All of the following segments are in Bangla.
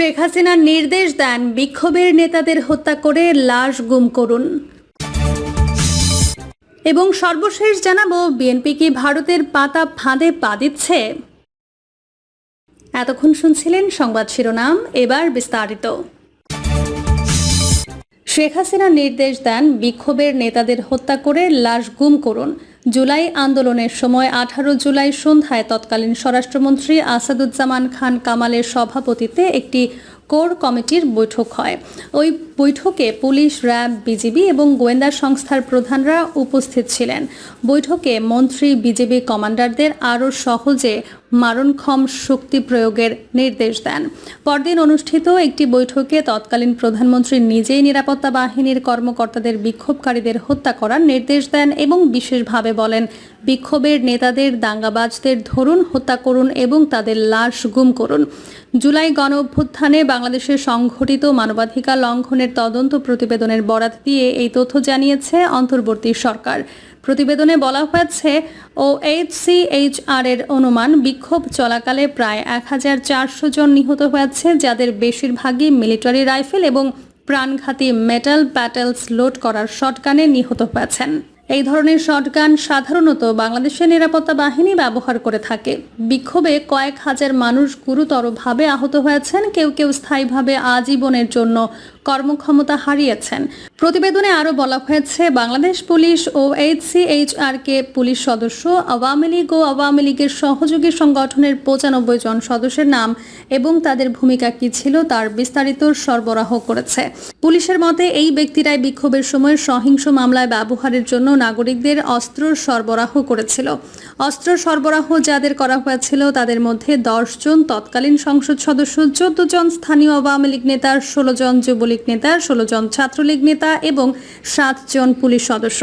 শেখ হাসিনা নির্দেশ দেন বিক্ষোভের নেতাদের হত্যা করে লাশ গুম করুন। এবং সর্বশেষ জানাব বিএনপি কি ভারতের পাতা ফাঁদে পা দিচ্ছে? এতক্ষণ শুনছিলেন সংবাদ শিরোনাম, এবার বিস্তারিত। শেখ হাসিনা নির্দেশ দেন বিক্ষোভের নেতাদের হত্যা করে লাশ গুম করুন। জুলাই আন্দোলনের সময় আঠারো জুলাই সন্ধ্যায় তৎকালীন স্বরাষ্ট্রমন্ত্রী আসাদুজ্জামান খান কামালের সভাপতিত্বে একটি কোর কমিটির বৈঠক হয়। ওই বৈঠকে পুলিশ, র্যাব, বিজিবি এবং গোয়েন্দা সংস্থার প্রধানরা উপস্থিত ছিলেন। বৈঠকে মন্ত্রী বিজেপি কমান্ডারদের আরও সহজে মারণক্ষম শক্তি প্রয়োগের নির্দেশ দেন। পরদিন অনুষ্ঠিত একটি বৈঠকে তৎকালীন প্রধানমন্ত্রী নিজেই নিরাপত্তা বাহিনীর কর্মকর্তাদের বিক্ষোভকারীদের হত্যা করার নির্দেশ দেন এবং বিশেষভাবে বলেন, বিক্ষোভের নেতাদের দাঙ্গাবাজদের ধরুন, হত্যা করুন এবং তাদের লাশ গুম করুন। জুলাই গণ অভ্যুত্থানে বাংলাদেশের সংঘটিত মানবাধিকার লঙ্ঘনের তদন্ত প্রতিবেদনের বরাত দিয়ে এই তথ্য জানিয়েছে অন্তর্বর্তী সরকার। প্রতিবেদনে বলা হয়েছে ও এইচসিএইচআর এর অনুমান বিক্ষোভ চলাকালে প্রায় এক হাজার চারশো জন নিহত হয়েছে, যাদের বেশিরভাগই মিলিটারি রাইফেল এবং প্রাণঘাতী মেটাল প্যাটেলস লোড করার শটগানে নিহত হয়েছেন। এই ধরনের শটগান সাধারণত বাংলাদেশের নিরাপত্তা বাহিনী ব্যবহার করে থাকে। বিক্ষোভে কয়েক হাজার মানুষ গুরুতরভাবে আহত হয়েছেন, কেউ কেউ স্থায়ীভাবে আজীবনের জন্য কর্মক্ষমতা হারিয়েছেন। প্রতিবেদনে আরও বলা হয়েছে, বাংলাদেশ পুলিশ ও এইচসিএইচআর কে পুলিশ সদস্য, আওয়ামী লীগ ও আওয়ামী লীগের সহযোগী সংগঠনের পঁচানব্বই জন সদস্যের নাম এবং তাদের ভূমিকা কি ছিল তার বিস্তারিত সরবরাহ করেছে। পুলিশের মতে, এই ব্যক্তিরাই বিক্ষোভের সময় সহিংস মামলায় ব্যবহারের জন্য নাগরিকদের অস্ত্র সরবরাহ করেছিল। অস্ত্র সরবরাহ যাদের করা হয়েছিল তাদের মধ্যে দশ জন তৎকালীন সংসদ সদস্য, চোদ্দ জন স্থানীয় আওয়ামী লীগ নেতার ষোলো জন যুবলীগ নেতা, ষোলো জন ছাত্রলীগ নেতা এবং সাতজন পুলিশ সদস্য।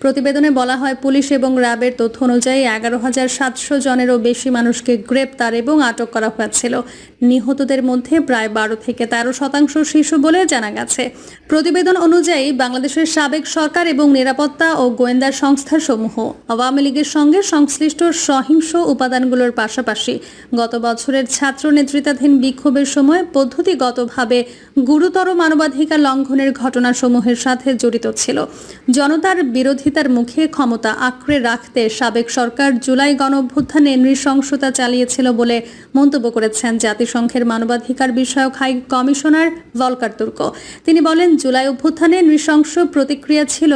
প্রতিবেদনে বলা হয়, পুলিশ এবং র্যাবের তথ্য অনুযায়ী এগারো হাজার সাতশো জনেরও বেশি মানুষকে গ্রেপ্তার এবং আটক করা হয়েছিল। নিহতদের মধ্যে প্রায় বারো থেকে তেরো শতাংশ শিশু বলে জানা গেছে। প্রতিবেদন অনুযায়ী, বাংলাদেশের সাবেক সরকার এবং নিরাপত্তা ও গোয়েন্দা সংস্থা সমূহ আওয়ামী লীগের সঙ্গে সংশ্লিষ্ট সহিংস উপাদানগুলোর পাশাপাশি গত বছরের ছাত্র নেতৃত্বাধীন বিক্ষোভের সময় পদ্ধতিগতভাবে গুরুতর মানবাধিকার লঙ্ঘনের ঘটনাসমূহের সাথে জড়িত ছিল। জনতার বিরোধিতার মুখে ক্ষমতা আঁকড়ে রাখতে সাবেক সরকার জুলাই গণঅভ্যুত্থানে নৃশংসতা চালিয়েছিল বলে মন্তব্য করেছেন জাতিসংঘের মানবাধিকার বিষয়ক হাই কমিশনার ভলকার তুর্ক। তিনি বলেন, জুলাই অভ্যুত্থানে নৃশংস প্রতিক্রিয়া ছিল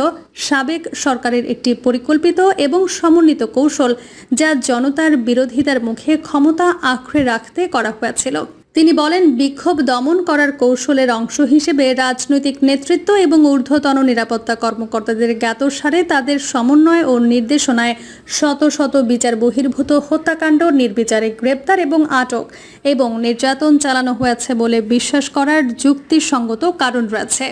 সাবেক সরকারের একটি পরিকল্পিত এবং সমন্বিত কৌশল যা জনতার বিরোধিতার মুখে ক্ষমতা আঁকড়ে রাখতে করা হয়েছিল। তিনি বলেন, বিক্ষোভ দমন করার কৌশলের অংশ হিসেবে রাজনৈতিক নেতৃত্ব এবং ঊর্ধ্বতন নিরাপত্তা কর্মকর্তাদের জ্ঞাতসারে তাদের সমন্বয় ও নির্দেশনায় শত শত বিচার বহির্ভূত হত্যাকাণ্ড, নির্বিচারে গ্রেপ্তার এবং আটক এবং নির্যাতন চালানো হয়েছে বলে বিশ্বাস করার যুক্তিসঙ্গত কারণ রয়েছে।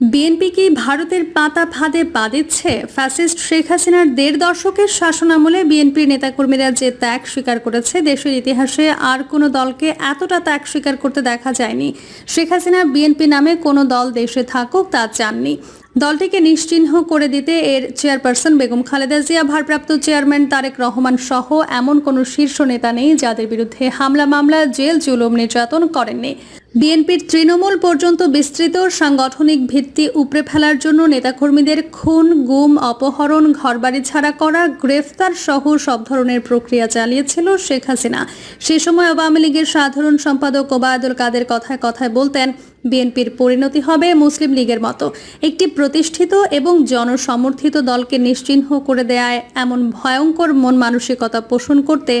বিএনপি কি ভারতের পাতা ফাঁদে পা দিচ্ছে ফ্যাসিস্ট শেখ হাসিনার দেড় দশকের শাসনামলে বিএনপির নেতাকর্মীরা যে ত্যাগ স্বীকার করেছে, দেশের ইতিহাসে আর কোনো দলকে এতটা ত্যাগ স্বীকার করতে দেখা যায়নি। শেখ হাসিনা বিএনপি নামে কোনো দল দেশে থাকুক তা চাননি। দলটিকে নিশ্চিহ্ন করে দিতে এর চেয়ারপারসন বেগম খালেদা জিয়া, ভারপ্রাপ্ত চেয়ারম্যান তারেক রহমান সহ এমন কোনো শীর্ষ নেতা নেই যাদের বিরুদ্ধে হামলা মামলা, জেল জুলুম নির্যাতন করেননি। বিএনপির তৃণমূল পর্যন্ত বিস্তৃত সাংগঠনিক ভিত্তি উপড়ে ফেলার জন্য নেতাকর্মীদের খুন, গুম, অপহরণ, ঘরবাড়ি ছাড়া করা, গ্রেফতার সহ সব ধরনের প্রক্রিয়া চালিয়েছিল শেখ হাসিনা। সে সময় আওয়ামী লীগের সাধারণ সম্পাদক ওবায়দুল কাদের কথায় কথায় বলতেন বিএনপির পরিণতি হবে মুসলিম লীগের মতো। একটি প্রতিষ্ঠিত এবং জনসমর্থিত দলকে নিশ্চিহ্ন করে দেয়ায় এমন ভয়ঙ্কর মন মানসিকতা পোষণ করতে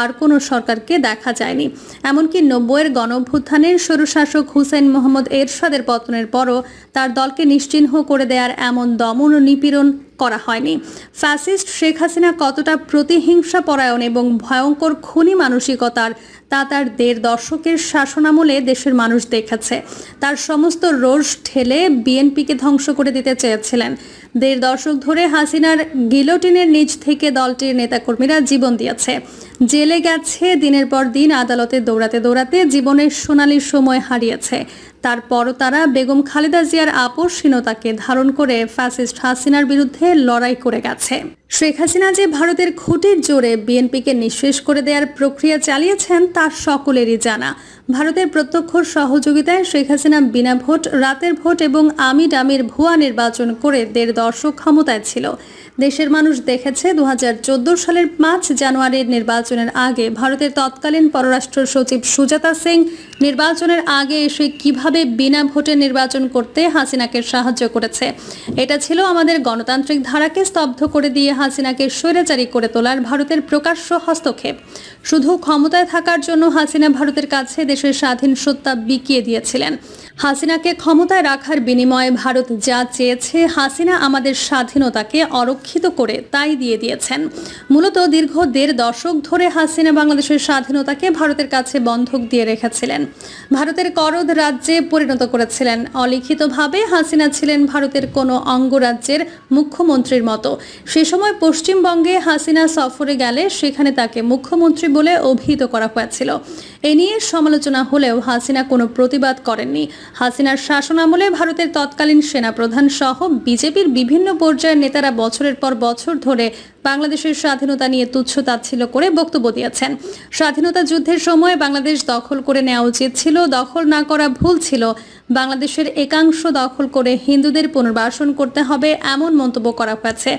আর কোনো সরকারকে দেখা যায়নি। এমনকি নব্বইয়ের গণঅভ্যুত্থানের স্বৈরশাসক হুসেন মোহাম্মদ এরশাদের পতনের পরও তার দলকে নিশ্চিহ্ন করে দেওয়ার এমন দমন ও নিপীড়ন করা হয়নি। ফ্যাসিস্ট শেখ হাসিনা কতটা প্রতিহিংসা পরায়ণ এবং ভয়ঙ্কর খুনি মানসিকতার তা তার দেড় দশকের শাসনামলে দেশের মানুষ দেখেছে। তার সমস্ত রোষ ঠেলে বিএনপিকে ধ্বংস করে দিতে চেয়েছিলেন। দেড় দশক ধরে হাসিনার গিলোটিনের নিচ থেকে দলটির নেতাকর্মীরা জীবন দিয়েছে। জেলে গেছে, দিনের পর দিন আদালতে দৌড়াতে দৌড়াতে জীবনের সোনালি সময় হারিয়েছে। তারপরও তারা বেগম খালেদা জিয়ার আপোষহীনতাকে ধারণ করে ফ্যাসিস্ট হাসিনার বিরুদ্ধে লড়াই করে গেছে। শেখ হাসিনা যে ভারতের খুঁটির জোরে বিএনপিকে নিঃশেষ করে দেওয়ার প্রক্রিয়া চালিয়েছেন তা সকলেরই জানা। ভারতের প্রত্যক্ষ সহযোগিতায় শেখ হাসিনা বিনা ভোট, রাতের ভোট এবং আমি ডামির ভুয়া নির্বাচন করে দেড় দর্শক ক্ষমতায় ছিল। দেশের মানুষ দেখেছে দু হাজার চোদ্দ সালের পাঁচ জানুয়ারির নির্বাচনের আগে ভারতের তৎকালীন পররাষ্ট্র সচিব সুজাতা সিং নির্বাচনের আগে এসে কীভাবে বিনা ভোটে নির্বাচন করতে হাসিনাকে সাহায্য করেছে। এটা ছিল আমাদের গণতান্ত্রিক ধারাকে স্তব্ধ করে দিয়ে হাসিনাকে স্বৈরাচারী করে তোলার ভারতের প্রকাশ্য হস্তক্ষেপ। শুধু ক্ষমতায় থাকার জন্য হাসিনা ভারতের কাছে দেশের স্বাধীন সত্তা বিকিয়ে দিয়েছিলেন। হাসিনাকে ক্ষমতায় রাখার বিনিময়ে ভারত যা চেয়েছে, হাসিনা আমাদের স্বাধীনতাকে অরক্ষিত করে তাই দিয়ে দিয়েছেন। মূলত দীর্ঘ দেড় দশক ধরে হাসিনা বাংলাদেশের স্বাধীনতাকে ভারতের কাছে বন্ধক দিয়ে রেখেছিলেন। ভারতের করদ রাজ্যে পরিণত করেছিলেন। অলিখিতভাবে হাসিনা ছিলেন ভারতের কোনো অঙ্গরাজ্যের মুখ্যমন্ত্রীর মতো। সে সময় পশ্চিমবঙ্গে হাসিনা সফরে গেলে সেখানে তাকে মুখ্যমন্ত্রী বলে অভিহিত করা হয়েছিল। এ নিয়ে সমালোচনা হলেও হাসিনা কোনো প্রতিবাদ করেননি। হাসিনার শাসনামলে ভারতের তৎকালীন সেনাপ্রধান সহ বিজেপির বিভিন্ন পর্যায়ের নেতারা বছরের পর বছর ধরে বাংলাদেশের স্বাধীনতা নিয়ে তুচ্ছ তাচ্ছিল্য করে বক্তব্য দিয়েছেন। স্বাধীনতা যুদ্ধের সময় বাংলাদেশ দখল করে নেওয়া উচিত ছিল, দখল না করা ভুল ছিল। বাংলাদেশের একাংশ দখল করে হিন্দুদের পুনর্বাসন করতে হবে এমন মন্তব্য করা হয়েছে।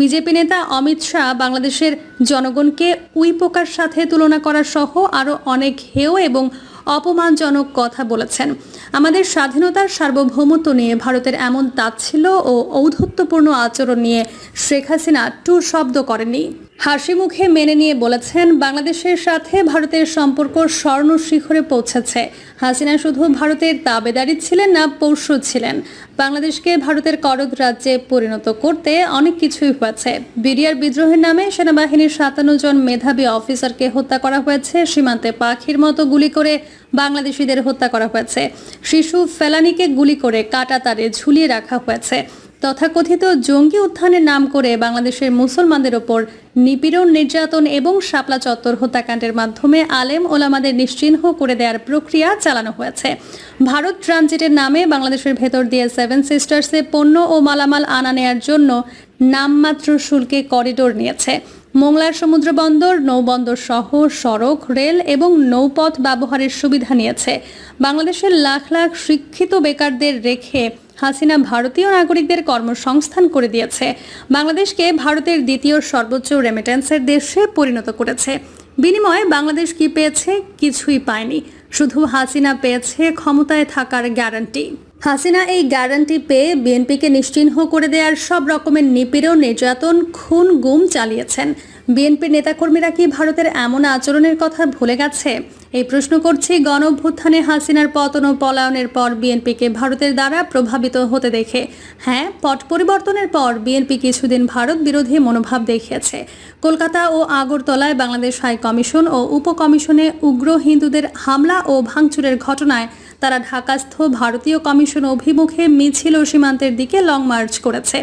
বিজেপি নেতা অমিত শাহ বাংলাদেশের জনগণকে উইপোকার সাথে তুলনা করা সহ আরও অনেক হেয় এবং অপমানজনক কথা বলেছেন। আমাদের স্বাধীনতার সার্বভৌমত্ব নিয়ে ভারতের এমন তাচ্ছিল ও ঔদ্ধত্যপূর্ণ আচরণ নিয়ে শেখ হাসিনা টু শব্দ করেননি। হাসি মুখে মেনে নিয়ে বলেছেন, বাংলাদেশের সাথে ভারতের সম্পর্ক স্বর্ণ শিখরে পৌঁছেছে। হাসিনা শুধু ভারতের দাবেদারি ছিলেন না, পরশু ছিলেন। বাংলাদেশকে ভারতের করদ রাজ্যে পরিণত করতে অনেক কিছুই হয়েছে। বিডিআর বিদ্রোহের নামে সেনাবাহিনীর সাতান্ন জন মেধাবী অফিসারকে হত্যা করা হয়েছে। সীমান্তে পাখির মতো গুলি করে বাংলাদেশিদের হত্যা করা হয়েছে। শিশু ফেলানিকে গুলি করে কাটা তারে ঝুলিয়ে রাখা হয়েছে। তথাকথিত জঙ্গি উত্থানের নাম করে বাংলাদেশের মুসলমানদের ওপর নিপীড়ন, নির্যাতন এবং শাপলা চত্বর হত্যাকাণ্ডের মাধ্যমে আলেম ওলামাদের নিশ্চিহ্ন করে দেওয়ার প্রক্রিয়া চালানো হয়েছে। ভারত ট্রানজিটের নামে বাংলাদেশের ভেতর দিয়ে সেভেন সিস্টার্সে পণ্য ও মালামাল আনা নেয়ার জন্য নামমাত্র শুল্কে করিডোর নিয়েছে। মোংলার সমুদ্র বন্দর, নৌবন্দর সহ সড়ক, রেল এবং নৌপথ ব্যবহারের সুবিধা নিয়েছে। বাংলাদেশের লাখ লাখ শিক্ষিত বেকারদের রেখে হাসিনা ভারতীয় নাগরিকদের কর্মসংস্থান করে দিয়েছে। বাংলাদেশকে ভারতের দ্বিতীয় সর্বোচ্চ রেমিটেন্সের দেশে পরিণত করেছে। বিনিময়ে বাংলাদেশ কি পেয়েছে? কিছুই পায়নি। শুধু হাসিনা পেয়েছে ক্ষমতায় থাকার গ্যারান্টি হাসিনা এই গ্যারান্টি পেয়ে বিএনপিকে নিশ্চিহ্ন করে দেওয়ার সব রকমের নিপীড়ন, নির্যাতন, খুন, গুম চালিয়েছেন। বিএনপির নেতাকর্মীরা কি ভারতের এমন আচরণের কথা ভুলে গেছে? এই প্রশ্ন করছি গণভ্যুত্থানে হাসিনার পতন ও পলায়নের পর বিএনপিকে ভারতের দ্বারা প্রভাবিত হতে দেখে। হ্যাঁ পট পরিবর্তনের পর বিএনপি কিছুদিন ভারত বিরোধী মনোভাব দেখিয়েছে। কলকাতা ও আগরতলায় বাংলাদেশ হাই কমিশন ও উপকমিশনে উগ্র হিন্দুদের হামলা ও ভাঙচুরের ঘটনায় তারা ঢাকাস্থ ভারতীয় কমিশন অভিমুখে মিছিল ও সীমান্তের দিকে লং মার্চ করেছে।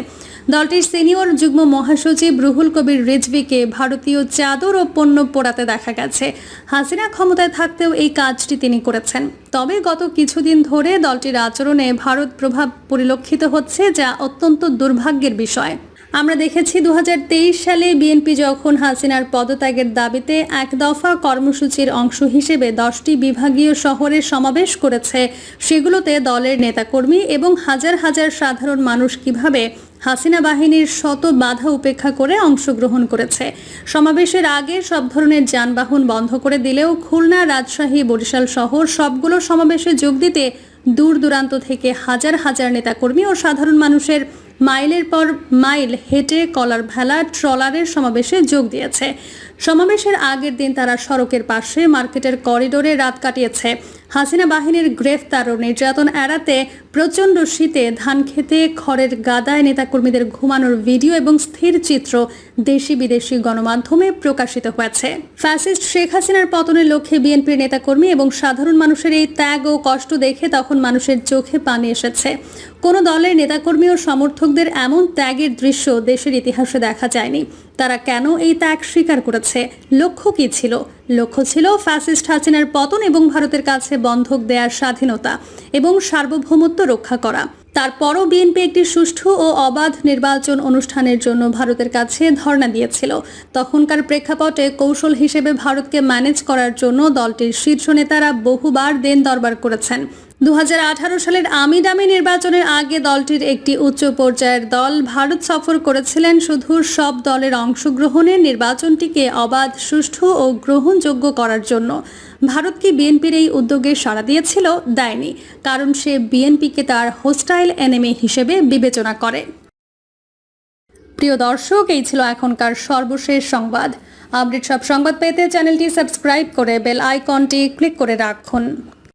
দলটির সিনিয়র যুগ্ম মহাসচিব রুহুল কবির রিজভিকে ভারতীয় চাদর ও পণ্য পোড়াতে দেখা গেছে। হাসিনা ক্ষমতায় থাকতেও এই কাজটি তিনি করেছেন। তবে গত কিছুদিন ধরে দলটির আচরণে ভারত প্রভাব পরিলক্ষিত হচ্ছে, যা অত্যন্ত দুর্ভাগ্যের বিষয়। আমরা দেখেছি দু হাজার তেইশ সালে বিএনপি যখন হাসিনার পদত্যাগের দাবিতে এক দফা কর্মসূচির অংশ হিসেবে দশটি বিভাগীয় শহরে সমাবেশ করেছে, সেগুলোতে দলের নেতাকর্মী এবং হাজার হাজার সাধারণ মানুষ কীভাবে হাসিনা বাহিনীর শত বাধা উপেক্ষা করে অংশগ্রহণ করেছে। সমাবেশের আগে সব ধরনের যানবাহন বন্ধ করে দিলেও খুলনা, রাজশাহী, বরিশাল শহর সবগুলো সমাবেশে যোগ দিতে দূর দূরান্ত থেকে হাজার হাজার নেতাকর্মী ও সাধারণ মানুষের মাইলের পর মাইল হেঁটে কলার ভেলা ট্রলারের সমাবেশে যোগ দিয়েছে। সমাবেশের আগের দিন তারা সড়কের পাশে মার্কেটের করিডোরে রাত কাটিয়েছে। হাসিনা বাহিনীর গ্রেফতার ও নির্যাতন এড়াতে প্রচণ্ড শীতে ধান খেতে খড়ের গাদায় নেতাকর্মীদের ঘুমানোর ভিডিও এবং স্থির চিত্র দেশি বিদেশি গণমাধ্যমে প্রকাশিত হয়েছে। ফ্যাসিস্ট শেখ হাসিনার পতনের লক্ষ্যে বিএনপির নেতাকর্মী এবং সাধারণ মানুষের এই ত্যাগ ও কষ্ট দেখে তখন মানুষের চোখে পানি এসেছে। কোনো দলের নেতাকর্মী ও সমর্থকদের এমন ত্যাগের দৃশ্য দেশের ইতিহাসে দেখা যায়নি। তারা কেন এই ত্যাগ স্বীকার করেছে? লক্ষ্য কী ছিল? লক্ষ্য ছিল ফ্যাসিস্ট হাসিনার পতন এবং ভারতের কাছে বন্ধক দেওয়ার স্বাধীনতা এবং সার্বভৌমত্ব রক্ষা করা। তারপরও বিএনপি একটি সুষ্ঠু ও অবাধ নির্বাচন অনুষ্ঠানের জন্য ভারতের কাছে ধর্ণা দিয়েছিল। তখনকার প্রেক্ষাপটে কৌশল হিসেবে ভারতকে ম্যানেজ করার জন্য দলটির শীর্ষ নেতারা বহুবার দেন দরবার করেছেন। দু হাজার আঠারো সালের আমি ডামি নির্বাচনের আগে দলটির একটি উচ্চ পর্যায়ের দল ভারত সফর করেছিলেন শুধু সব দলের অংশগ্রহণে। নির্বাচনটিকে অবাধ, সুষ্ঠু ও গ্রহণযোগ্য করার জন্য ভারত কি বিএনপির এই উদ্যোগে সাড়া দিয়েছিল দেয়নি, কারণ সে বিএনপিকে তার হোস্টাইল এনেমি হিসেবে বিবেচনা করে। প্রিয় দর্শক, এই ছিল এখনকার সর্বশেষ সংবাদ। আপডেট সব সংবাদ পেতে চ্যানেলটি সাবস্ক্রাইব করে বেল আইকনটি ক্লিক করে রাখুন।